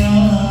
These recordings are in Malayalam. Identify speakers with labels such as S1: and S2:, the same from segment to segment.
S1: Yeah.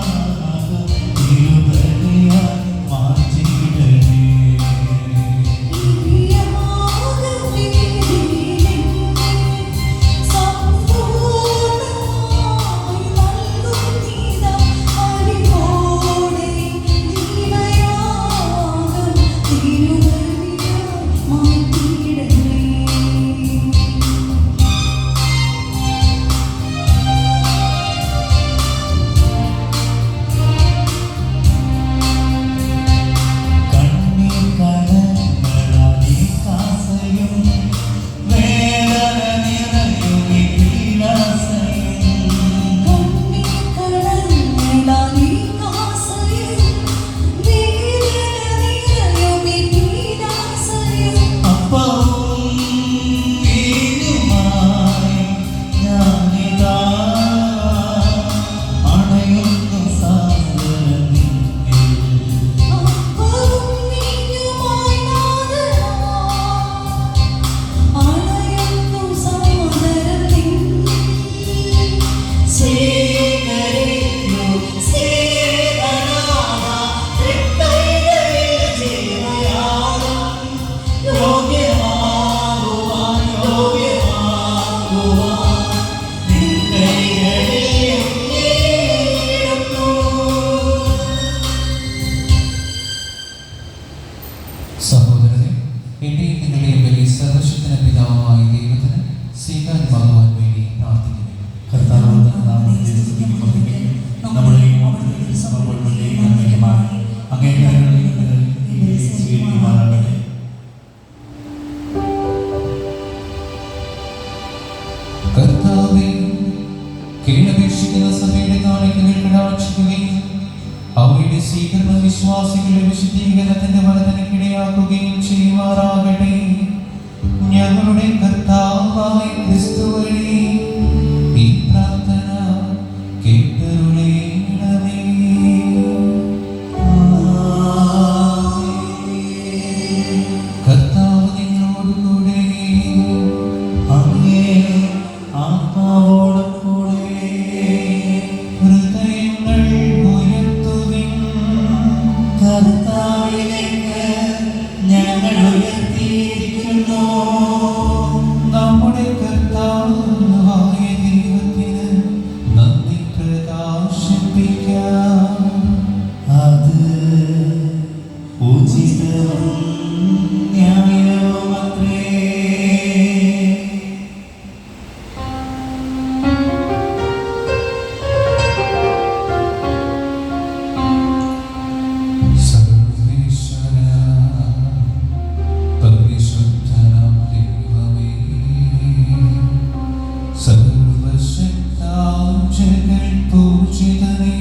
S1: കർത്താവേ കീഴപേക്ഷിക്കുന്ന സഭയുടെ കാണിക്കകൾ കടാക്ഷിക്കുകയും അവയുടെ സ്വീകരണ വിശ്വാസികളുടെ വിശുദ്ധീകരണത്തിന്റെ വർധനക്കിടയാക്കുകയും ചെയ്യുമാറാകട്ടെ. ഞങ്ങളുടെ കർത്താവായ പൂജിതനേ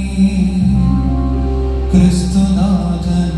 S1: ക്രിസ്തുനാഥൻ